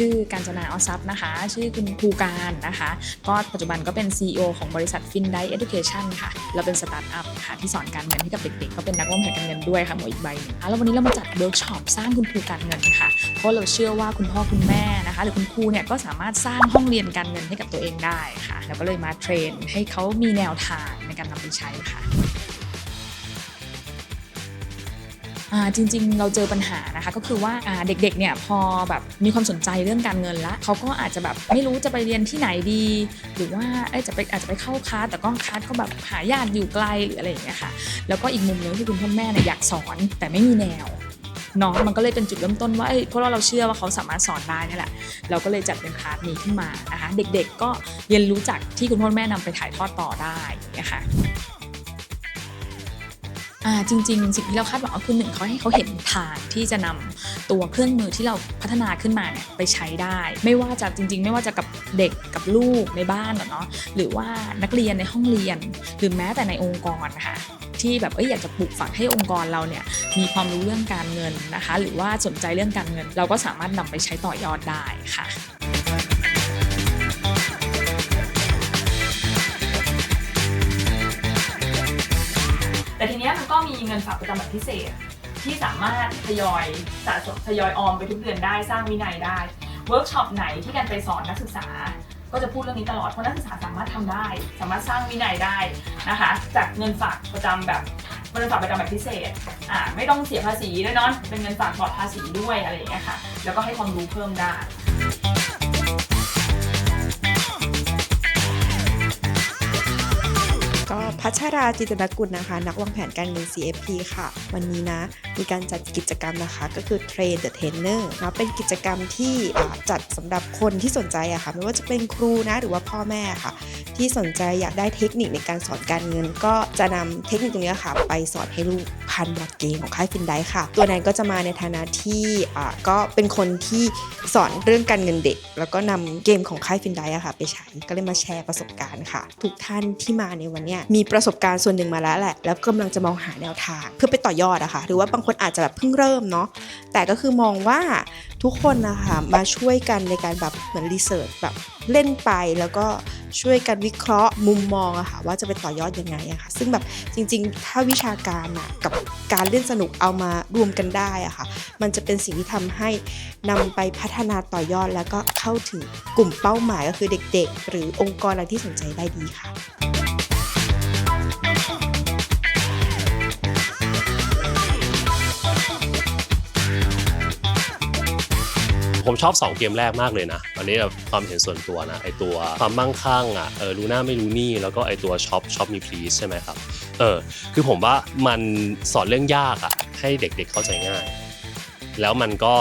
ชื่อการจนาออซับนะคะ ชื่อคุณภูการนะคะ ก็ปัจจุบันก็เป็น CEO ของบริษัท f i n d i Education ค่ะ เราเป็นสตาร์ทอัพค่ะที่สอนการเงินให้กับเด็กๆก็เป็นนักวางแผนการเงินด้วยค่ะหมวอีกใบหนึงอะแล้ววันนี้เรามาจัดเวิร์กช็อปสร้างคุณครูการเงินค่ะ เพราะเราเชื่อว่าคุณพ่อคุณแม่นะคะ หรือคุณครูเนี่ยก็สามารถสร้างห้องเรียนการเงินให้กับตัวเองได้ค่ะ แล้วก็เลยมาเทรนให้เขามีแนวทางในการนำไปใช้ค่ะ จริง ๆ เราเจอปัญหานะคะก็คือว่าเด็กๆเนี่ยพอแบบมีความสนใจเรื่องการเงินละเขาก็อาจจะแบบไม่รู้จะไปเรียนที่ไหนดี หรือว่าเอ้ยจะไปอาจจะไปเข้าคลาสแต่ก็คลาสก็แบบหายากอยู่ไกลหรืออะไรอย่างเงี้ยค่ะแล้วก็อีกมุมหนึงคือคุณพ่อแม่เนี่ยอยากสอนแต่ไม่มีแนวเนาะมันก็เลยเป็นจุดเริ่มต้นว่าเพราะว่าเราเชื่อว่าเขาสามารถสอนได้นี่แหละ เราก็เลยจัดเป็นคลาสนี้ขึ้นมานะคะ เด็กๆก็เรียนรู้จากที่คุณพ่อแม่นำไปถ่ายทอดต่อได้อย่างเงี้ยค่ะ อ่าจริงๆ สิ่งที่เราคาดหวังก็คือหนึ่งเขาให้เขาเห็นทางที่จะนำตัวเครื่องมือที่เราพัฒนาขึ้นมาเนี่ยไปใช้ได้ ไม่ว่าจะจริง ๆ ไม่ว่าจะกับเด็กกับลูกในบ้านหรอกเนาะหรือว่านักเรียนในห้องเรียน หรือแม้แต่ในองค์กรนะคะที่แบบเอ้ยอยากจะปลูกฝังให้องค์กรเราเนี่ยมีความรู้เรื่องการเงินนะคะ หรือว่าสนใจเรื่องการเงิน เราก็สามารถนำไปใช้ต่อยอดได้ค่ะ มีเงินฝากประจำแบบพิเศษ ที่สามารถทยอยสะสมทยอยออมไปทุกเดือนได้สร้างวินัยได้เวิร์กช็อปไหนที่กันไปสอนนักศึกษา ก็จะพูดเรื่องนี้ตลอดเพราะนักศึกษาสามารถทำได้ สามารถสร้างวินัยได้นะคะ จากเงินฝากประจำแบบเงินฝากประจำแบบพิเศษอ่าไม่ต้องเสียภาษีด้วยเนาะเป็นเงินฝากปลอดภาษีด้วยอะไรอย่างเงี้ยค่ะ แล้วก็ให้ความรู้เพิ่มได้ พัชราจิตนกุลนะคะ นักวางแผนการเงิน CFP ค่ะ วันนี้นะ มีการจัดกิจกรรมนะคะ ก็คือ Train the Trainer นะเป็นกิจกรรมที่จัดสำหรับคนที่สนใจอะค่ะ ไม่ว่าจะเป็นครูนะ หรือว่าพ่อแม่ค่ะ ที่สนใจอยากได้เทคนิคในการสอนการเงิน ก็จะนำเทคนิคตรงนี้ค่ะ ไปสอนให้ลูกพันบอร์ดเกมของค่ายฟินไดค่ะ ตัวแนนก็จะมาในฐานะที่ก็เป็นคนที่สอนเรื่องการเงินเด็ก แล้วก็นำเกมของค่ายฟินไดอะค่ะ ไปใช้ก็เลยมาแชร์ประสบการณ์ค่ะ ทุกท่านที่มาในวันนี้มีประสบการณ์ส่วนหนึ่งมาแล้วแหละ แล้วกำลังจะมองหาแนวทาง เพื่อไปต่อยอดอะค่ะ หรือว่าบางคนอาจจะแบบเพิ่งเริ่มเนาะ แต่ก็คือมองว่าทุกคนนะคะมาช่วยกันในการแบบเหมือนรีเสิร์ชแบบเล่นไปแล้วก็ช่วยกันวิเคราะห์มุมมองอะค่ะว่าจะไปต่อยอดยังไงอะค่ะซึ่งแบบจริงๆ ถ้าวิชาการอะกับการเล่นสนุกเอามารวมกันได้อะค่ะมันจะเป็นสิ่งที่ทำให้นำไปพัฒนาต่อยอดแล้วก็เข้าถึงกลุ่มเป้าหมายก็คือเด็ก ๆ หรือองค์กรอะไรที่สนใจได้ดีค่ะ ผมชอบ 2 เกมแรกมากเลยนะ อันนี้แบบความเห็นส่วนตัวนะ ไอตัวความมั่งคั่งอะเออรู้หน้าไม่รู้หนี่แล้วก็ไอตัวช็อปช็อปมีพลีสใช่ไหมครับเออคือผมว่ามันสอนเรื่องยากอะให้เด็กๆเข้าใจง่าย แล้วมันก็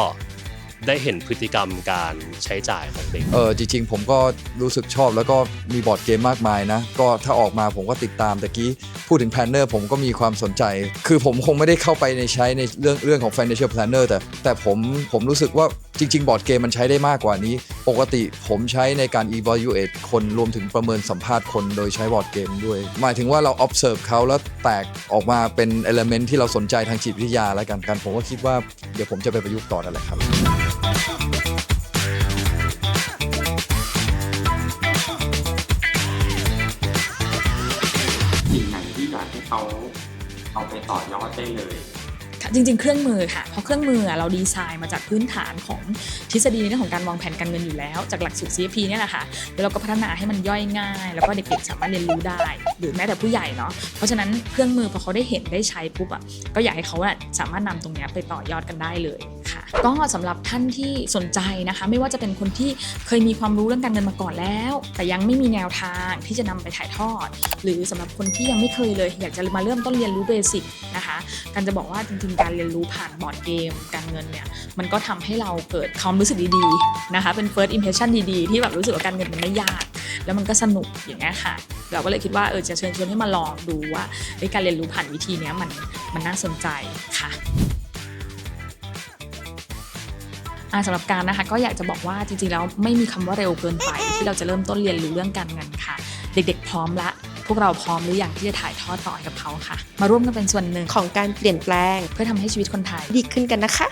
ได้เห็นพฤติกรรมการใช้จ่ายของเด็ก เออจริงๆ ผมก็รู้สึกชอบแล้วก็มีบอร์ดเกมมากมายนะ ก็ถ้าออกมาผมก็ติดตามตะกี้ พูดถึง planner ผมก็มีความสนใจ คือผมคงไม่ได้เข้าไปในใช้ในเรื่องเรื่องของ financial planner แต่แต่ผมผมรู้สึกว่า จริง ๆ บอร์ดเกมมันใช้ได้มากกว่านี้ ปกติผมใช้ในการ evaluate คนรวมถึงประเมินสัมภาษณ์คนโดยใช้บอร์ดเกมด้วย หมายถึงว่าเรา observe เขาแล้วแตกออกมาเป็น element ที่เราสนใจทางจิตวิทยาแล้วกันกัน ผมก็คิดว่าเดี๋ยวผมจะไปประยุกต์ต่อนั่นแหละครับสิ่งไหนที่อยากให้เขาเอาไปต่อยอดได้เลย จริง ๆ เครื่องมือค่ะเพราะเครื่องมือเราดีไซน์มาจากพื้นฐานของทฤษฎีในเรื่องของการวางแผนการเงินอยู่แล้ว จากหลักสูตร CFP เนี่ยแหละค่ะแล้วเราก็พัฒนาให้มันย่อยง่าย แล้วก็เด็กๆสามารถเรียนรู้ได้ หรือแม้แต่ผู้ใหญ่เนาะเพราะฉะนั้นเครื่องมือพอเขาได้เห็นได้ใช้ปุ๊บอะก็อยากให้เขาอะสามารถนำตรงนี้ไปต่อยอดกันได้เลยค่ะ ก็สำหรับท่านที่สนใจนะคะ ไม่ว่าจะเป็นคนที่เคยมีความรู้เรื่องการเงินมาก่อนแล้ว แต่ยังไม่มีแนวทางที่จะนำไปถ่ายทอด หรือสำหรับคนที่ยังไม่เคยเลย อยากจะมาเริ่มต้นเรียนรู้เบสิกนะคะการจะบอกว่าจริงๆการเรียนรู้ผ่านบอร์ดเกม การเงินเนี่ยมันก็ทำให้เราเกิดความรู้สึกดีๆนะคะเป็น first impression ดีๆ ที่แบบรู้สึกว่าการเงินมันไม่ยาก แล้วมันก็สนุกอย่างเงี้ยค่ะ เราก็เลยคิดว่าเออจะเชิญชวนให้มาลองดูว่าการเรียนรู้ผ่านวิธีเนี้ยมันมันน่าสนใจค่ะสำหรับการนะคะก็อยากจะบอกว่าจริงๆแล้วไม่มีคำว่าเร็วเกินไป ที่เราจะเริ่มต้นเรียนรู้เรื่องการเงินค่ะ เด็กๆพร้อมละ พวกเราพร้อมหรือยังที่จะถ่ายทอดต่อให้กับเขาค่ะ มาร่วมกันเป็นส่วนหนึ่งของการเปลี่ยนแปลง เพื่อทำให้ชีวิตคนไทยดีขึ้นกันนะคะ